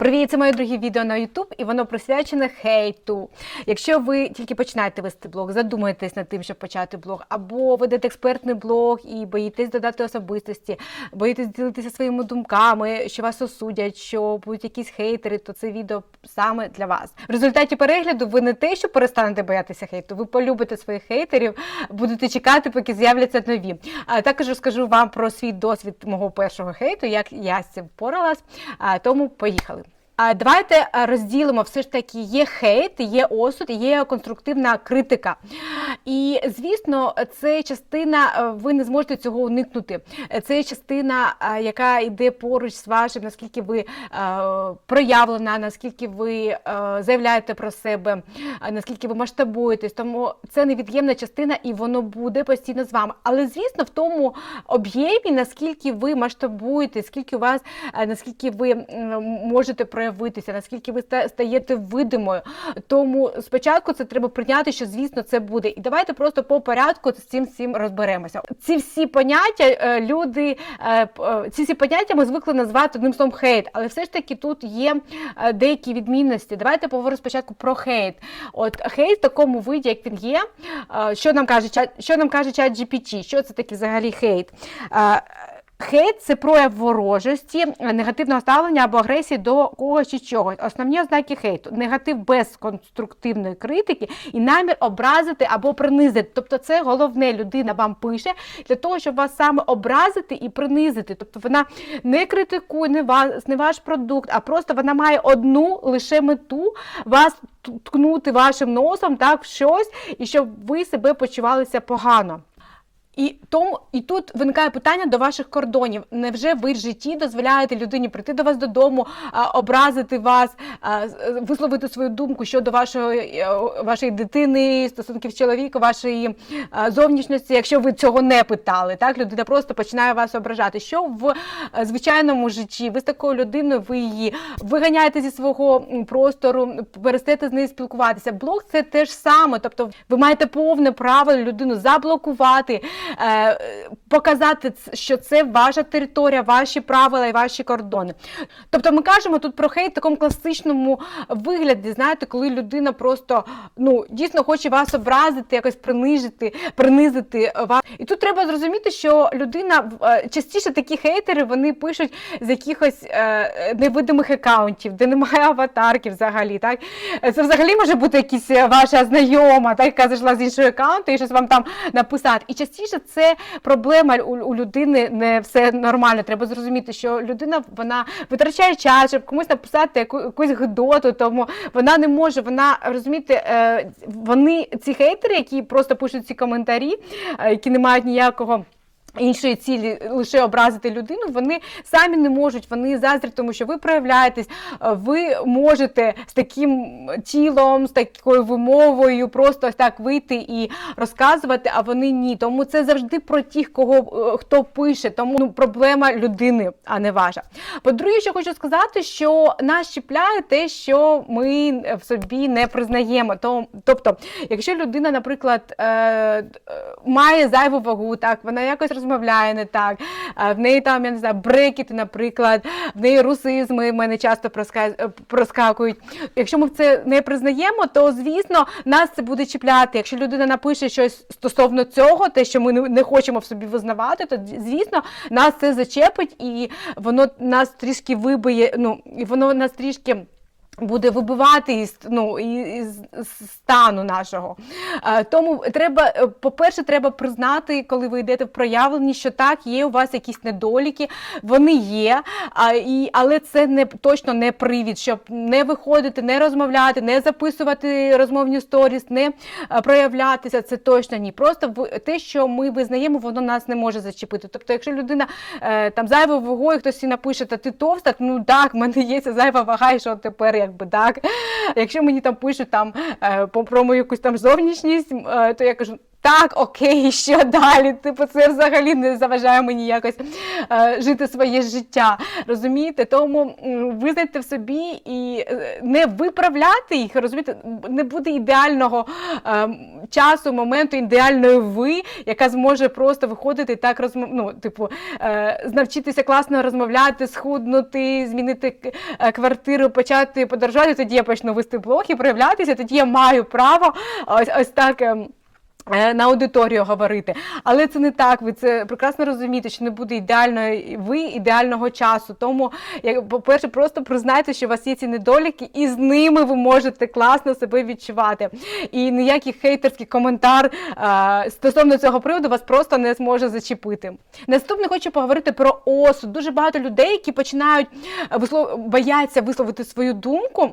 Привіт, це моє друге відео на YouTube, і воно присвячене хейту. Якщо ви тільки починаєте вести блог, задумаєтесь над тим, щоб почати блог, або ведете експертний блог і боїтесь додати особистості, боїтесь ділитися своїми думками, що вас осудять, що будуть якісь хейтери, то це відео саме для вас. В результаті перегляду ви не те, що перестанете боятися хейту, ви полюбите своїх хейтерів, будете чекати, поки з'являться нові. А також розкажу вам про свій досвід мого першого хейту, як я з цим впоралась. Тому поїхали. Давайте розділимо все ж таки є хейт, є осуд, є конструктивна критика. І звісно, це частина, ви не зможете цього уникнути. Це частина, яка йде поруч з вашим, наскільки ви проявлена, наскільки ви заявляєте про себе, наскільки ви масштабуєтесь. Тому це невід'ємна частина, і воно буде постійно з вами. Але звісно, в тому об'ємі, наскільки ви масштабуєте, скільки у вас, наскільки ви можете проявитися, наскільки ви стаєте видимою. Тому спочатку це треба прийняти, що звісно це буде. І давайте просто по порядку з цим всім розберемося. Ці всі поняття е, люди, е, е, ці всі поняття ми звикли назвати одним словом хейт, але все ж таки тут є деякі відмінності. Давайте поговоримо спочатку про хейт. От хейт в такому виді, як він є. Що нам каже що нам каже чат GPT? Що це таке взагалі хейт? Хейт це прояв ворожості, негативного ставлення або агресії до когось чи чогось. Основні ознаки хейту негатив без конструктивної критики і намір образити або принизити. Тобто, це головне людина вам пише для того, щоб вас саме образити і принизити. Тобто вона не критикує не вас, не ваш продукт, а просто вона має одну лише мету вас ткнути вашим носом так в щось, і щоб ви себе почувалися погано. І тому і тут виникає питання до ваших кордонів. Невже ви в житті дозволяєте людині прийти до вас додому, образити вас, висловити свою думку щодо вашої, е, вашої дитини, стосунків з чоловіком, вашої зовнішності, якщо ви цього не питали? Так, людина просто починає вас ображати. Що в е, звичайному житті? Ви з такою людиною, ви її виганяєте зі свого простору, перестаєте з нею спілкуватися. Блок це те ж саме. Тобто, ви маєте повне право людину заблокувати, показати, що це ваша територія, ваші правила і ваші кордони. Тобто, ми кажемо тут про хейт в такому класичному вигляді, знаєте, коли людина просто ну дійсно хоче вас образити, якось принижити, принизити вас. І тут треба зрозуміти, що людина е, частіше такі хейтери вони пишуть з якихось е, невидимих акаунтів, де немає аватарки взагалі. Так це взагалі може бути якась е, ваша знайома, так яка зайшла з іншого аккаунту і щось вам там написати. І частіше це проблема у, людини не все нормально. Треба зрозуміти, що людина вона витрачає час, щоб комусь написати яку, якусь гидоту, тому вона не може, вона розумієте, е, вони ці хейтери, які просто пишуть ці коментарі, е, які не мають ніякого. Іншої цілі лише образити людину, вони самі не можуть, вони заздрять, тому що ви проявляєтесь, е, ви можете з таким тілом, з такою вимовою просто так вийти і розказувати, а вони ні. Тому це завжди про тих, кого е, хто пише. Тому ну, проблема людини, а не ваша. По-друге, що хочу сказати, що нас чіпляє те, що ми в собі не признаємо. Тобто, якщо людина, наприклад, е, має зайву вагу, так вона якось розмовляє не так, в неї там я не знаю, брекети, наприклад, в неї русизми в мене часто проска- проскакують. Якщо ми це не признаємо, то звісно нас це буде чіпляти. Якщо людина напише щось стосовно цього, те, що ми не хочемо в собі визнавати, то звісно нас це зачепить і воно нас трішки вибиє. Ну і воно нас трішки. Буде вибивати із, ну, із стану нашого. Е, Тому треба, е, по-перше, треба признати, коли ви йдете в проявлені, що так, є у вас якісь недоліки, вони є, але це не точно не привід, щоб не виходити, не розмовляти, не записувати розмовні сторіс, не е, проявлятися. Це точно ні. Просто те, що ми визнаємо, воно нас не може зачепити. Тобто, якщо людина там зайва вагою, хтось і напише, та ти товста, ну так, в мене є ця зайва вага, і що тепер, якби так. Якщо мені там пишуть там е, про мою якусь там зовнішність, е, то я кажу. Так, окей, що далі? Типу, це взагалі не заважає мені якось е, жити своє життя. Розумієте? Тому визнайте в собі і е, не виправляти їх, розумієте, не буде ідеального е, часу, моменту, ідеальної ви, яка зможе просто виходити так розмов... ну, типу, е, навчитися класно розмовляти, схуднути, змінити е, квартиру, почати подорожувати. Тоді я почну вести блог і проявлятися, тоді я маю право ось ось так. Е, На аудиторію говорити, але це не так. Ви це прекрасно розумієте, що не буде ідеальної ви ідеального часу. Тому, як по-перше, просто признайте, що у вас є ці недоліки, і з ними ви можете класно себе відчувати. І ніякий хейтерський коментар е, стосовно цього приводу вас просто не зможе зачепити. Наступне хочу поговорити про осуд. Дуже багато людей, які починають е, вислов... бояться висловити свою думку.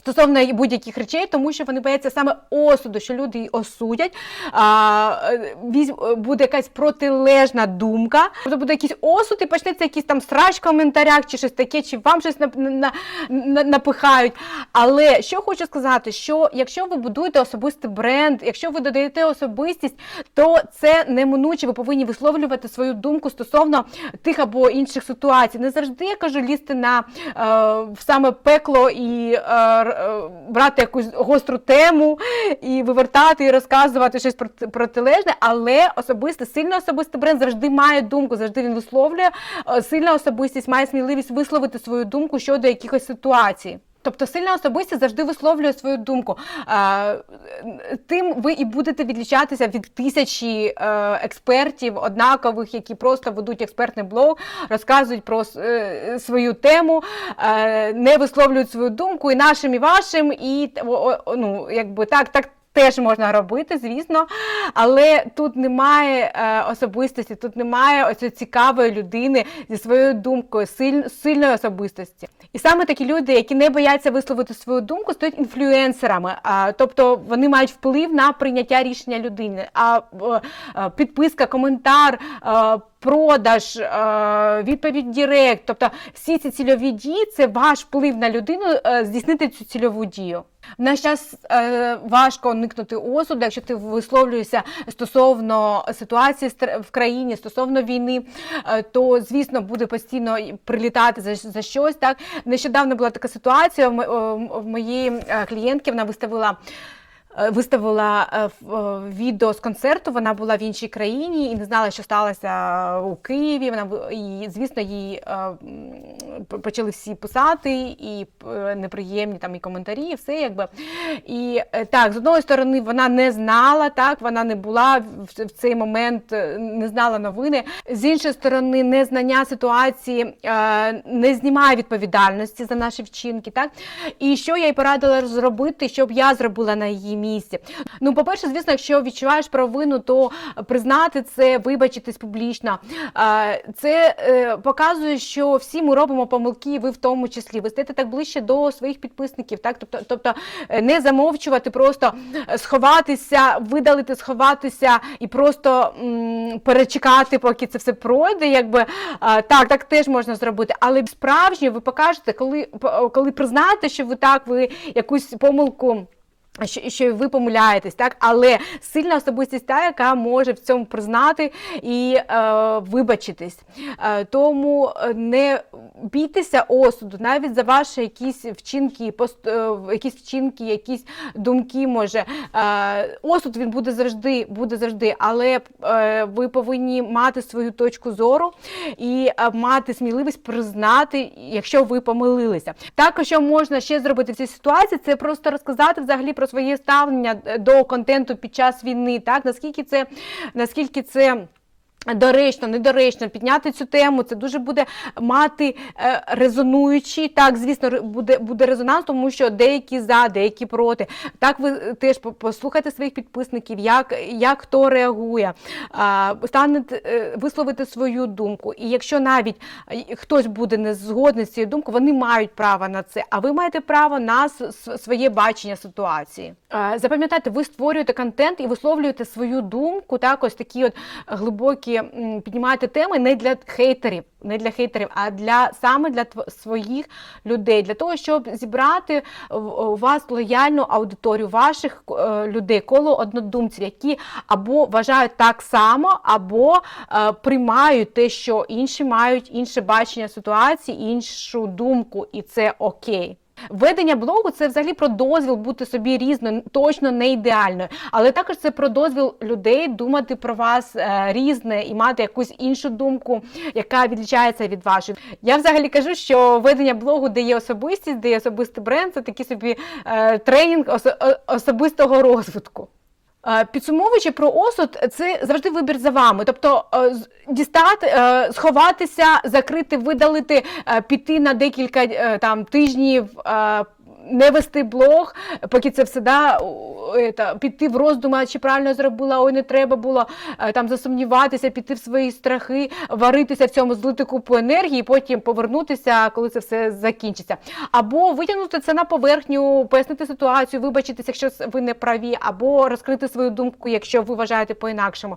Стосовно будь-яких речей, тому що вони бояться саме осуду, що люди її осудять, а, е, е, буде якась протилежна думка, тобто буде якийсь осуд і почнеться якийсь там срач в коментарях чи щось таке, чи вам щось нап- на, на, напихають. Але що хочу сказати, що якщо ви будуєте особистий бренд, якщо ви додаєте особистість, то це неминуче, ви повинні висловлювати свою думку стосовно тих або інших ситуацій. Не завжди я кажу лізти на е, саме пекло і е, брати якусь гостру тему і вивертати і розказувати щось проти- протилежне, але особисто, сильно особистий бренд завжди має думку, завжди він висловлює. Е, Сильна особистість має сміливість висловити свою думку щодо якихось ситуацій. Тобто сильна особистість завжди висловлює свою думку. Тим ви і будете відлічатися від тисячі е, експертів однакових, які просто ведуть експертний блог, розказують про е, свою тему, е, не висловлюють свою думку і нашим, і вашим, і ну, якби так, так. Теж можна робити, звісно, але тут немає е, особистості, тут немає ось цікавої людини зі своєю думкою, силь, сильної особистості. І саме такі люди, які не бояться висловити свою думку, стають інфлюенсерами. Тобто вони мають вплив на прийняття рішення людини. А е, е, підписка, коментар. Продаж, е, відповідь Директ, тобто всі ці цільові дії це ваш вплив на людину е, здійснити цю цільову дію. В наш час е, важко уникнути осуду, якщо ти висловлюєшся стосовно ситуації в країні, стосовно війни, то звісно буде постійно прилітати за, за щось. Так нещодавно була така ситуація. В, мо- моєї клієнтки вона виставила. Е, Виставила е, е, відео з концерту. Вона була в іншій країні і не знала, що сталося у Києві. Вона і звісно, їй почали всі писати, і е, неприємні там і коментарі, і все якби. І е, так, з одної сторони, вона не знала, так вона не була в, цей момент, е, не знала новини. З іншої сторони, незнання ситуації не знімає відповідальності за наші вчинки. Так і що я їй порадила зробити, що б я зробила на її місці. Ну, по-перше, звісно, якщо відчуваєш провину, то признати це, вибачитись публічно. Це показує, що всі ми робимо помилки, ви в тому числі. Ви стаєте так ближче до своїх підписників, так тобто, тобто е, не замовчувати, просто е, сховатися, видалити, сховатися і просто м, перечекати, поки це все пройде. Якби а, так, так теж можна зробити. Але справжньо ви покажете, коли, коли признаєте, що ви так, ви якусь помилку. Що, що ви помиляєтесь, так але сильна особистість та, яка може в цьому признати і е, вибачитись. Е, тому е, не бійтеся осуду, навіть за ваші якісь вчинки, пост, е, якісь вчинки, якісь думки. Може е, осуд він буде завжди, буде завжди, але е, ви повинні мати свою точку зору і е, мати сміливість признати, якщо ви помилилися. Також що можна ще зробити в цій ситуації, це просто розказати взагалі про своє ставлення до контенту під час війни. Так наскільки це наскільки це. Доречно, недоречно підняти цю тему, це дуже буде мати е, резонуючий. Так, звісно, буде буде резонанс, тому що деякі за, деякі проти. Так, ви е, теж послухайте своїх підписників, як, як хто реагує, а, станете е, висловити свою думку. І якщо навіть е, хтось буде не згодний з цією думкою, вони мають право на це, а ви маєте право на своє бачення ситуації. Запам'ятайте, ви створюєте контент і висловлюєте свою думку, так, ось такі от глибокі піднімаєте теми не для хейтерів, не для хейтерів, а для саме для своїх людей, для того, щоб зібрати у вас лояльну аудиторію ваших е, людей, коло однодумців, які або вважають так само, або е, приймають те, що інші мають інше бачення ситуації, іншу думку, і це окей. Ведення блогу це взагалі про дозвіл бути собі різною, точно не ідеальною, але також це про дозвіл людей думати про вас е, різне і мати якусь іншу думку, яка відлічається від вашої. Я взагалі кажу, що ведення блогу, де є особистість, де є особистий бренд, це такий собі е, тренінг ос особистого розвитку. Е, Підсумовуючи про осуд, це завжди вибір за вами. Тобто е, дістати, е, сховатися, закрити, видалити, піти на декілька там тижнів. Не вести блог, поки це все да, піти в роздуми, чи правильно зробила, ой, не треба було е, там засумніватися, піти в свої страхи, варитися в цьому, злити купу енергії, потім повернутися, коли це все закінчиться. Або витягнути це на поверхню, пояснити ситуацію, вибачитися, якщо ви не праві, або розкрити свою думку, якщо ви вважаєте по-інакшому.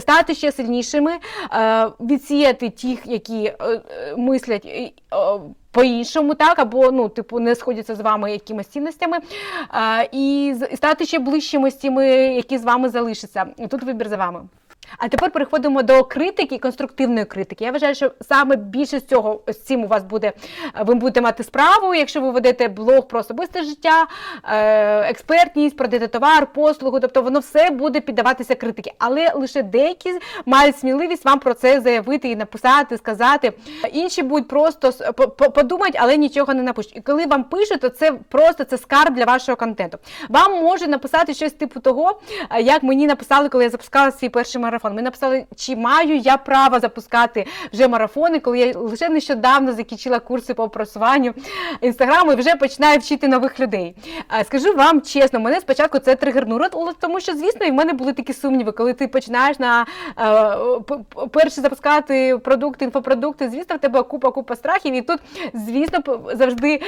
Стати ще сильнішими, е, відсіяти тих, які е, мислять. По-іншому, так, або ну, типу, не сходяться з вами якимись цінностями, а, і стати ще ближчими з тими, які з вами залишаться. Тут вибір за вами. А тепер переходимо до критики, конструктивної критики. Я вважаю, що саме більше з цього з цим у вас буде, ви будете мати справу, якщо ви ведете блог про особисте життя, е, експертність, продаєте товар, послугу, тобто воно все буде піддаватися критики. Але лише деякі мають сміливість вам про це заявити і написати, сказати. Інші будуть просто подумати, але нічого не напишуть. І коли вам пишуть, то це просто це скарб для вашого контенту. Вам може написати щось типу того, е, як мені написали, коли я запускала свій перший марафон. Ми написали, чи маю я право запускати вже марафони, коли я лише нещодавно закінчила курси по просуванню інстаграму і вже починаю вчити нових людей. Скажу вам чесно, мене спочатку це тригернуло, тому що, звісно, і в мене були такі сумніви, коли ти починаєш на перше запускати продукти, інфопродукти, звісно, в тебе купа купа страхів, і тут, звісно, завжди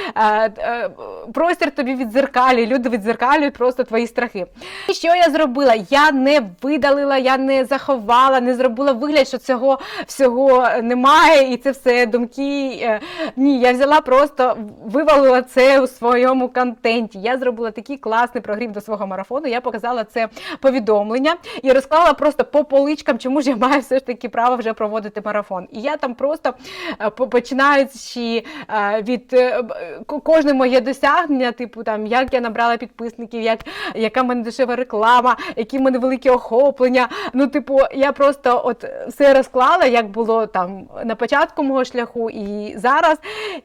простір тобі відзеркалює, люди відзеркалюють просто твої страхи. І що я зробила? Я не видалила, я не заховала, не зробила вигляд, що цього всього немає, і це все думки. е, Ні, я взяла просто вивалила це у своєму контенті. Я зробила такий класний прогрів до свого марафону. Я показала це повідомлення і розклала просто по поличкам, чому ж я маю все ж таки право вже проводити марафон. І я там просто е, починаючи е, від кожне моє досягнення, типу там як я набрала підписників, як яка в мене дешева реклама, які в мене великі охоплення. Ну, типу, я просто от все розклала, як було там на початку мого шляху і зараз.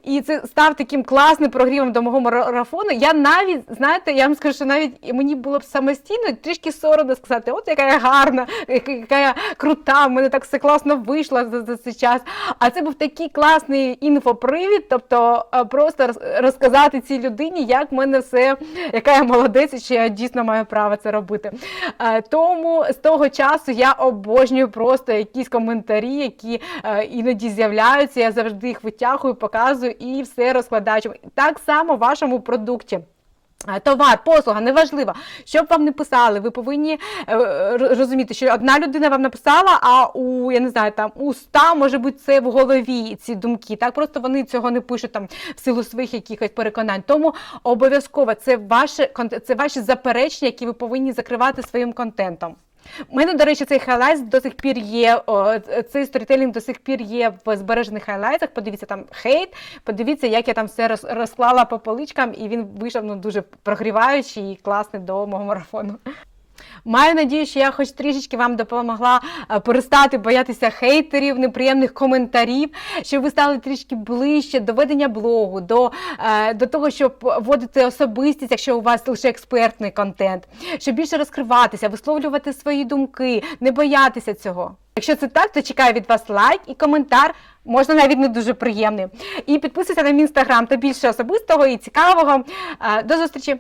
І це став таким класним прогрівом до мого марафону. Я навіть, знаєте, я вам скажу, що навіть мені було б самостійно трішки соромно сказати, от яка я гарна, яка я крута, в мене так все класно вийшло за, за цей час. А це був такий класний інфопривід, тобто е, просто розказати цій людині, як в мене все, яка я молодець, і що я дійсно маю право це робити. Е, Тому з того часу я обожнюю просто якісь коментарі, які е, іноді з'являються. Я завжди їх витягую, показую і все розкладаю. Так само в вашому продукті. Е, Товар, послуга, неважливо, що б вам не писали, ви повинні е, розуміти, що одна людина вам написала, а у я не знаю, там у ста може бути це в голові ці думки. Так просто вони цього не пишуть там в силу своїх якихось переконань. Тому обов'язково це ваше це ваші заперечення, які ви повинні закривати своїм контентом. У мене, до речі, цей хайлайт до сих пір є. о, Цей сторітелінг до сих пір є в збережених хайлайтах. Подивіться там хейт, подивіться, як я там все роз- розклала по поличкам, і він вийшов ну, дуже прогріваючий і класний до мого марафону. Маю надію, що я хоч трішечки вам допомогла е, перестати боятися хейтерів, неприємних коментарів, щоб ви стали трішки ближче до ведення блогу, до, е, до того, щоб вводити особистість, якщо у вас лише експертний контент, щоб більше розкриватися, висловлювати свої думки, не боятися цього. Якщо це так, то чекаю від вас лайк і коментар, можна навіть не дуже приємний. І підписуйся на мій інстаграм, то більше особистого і цікавого. Е, До зустрічі!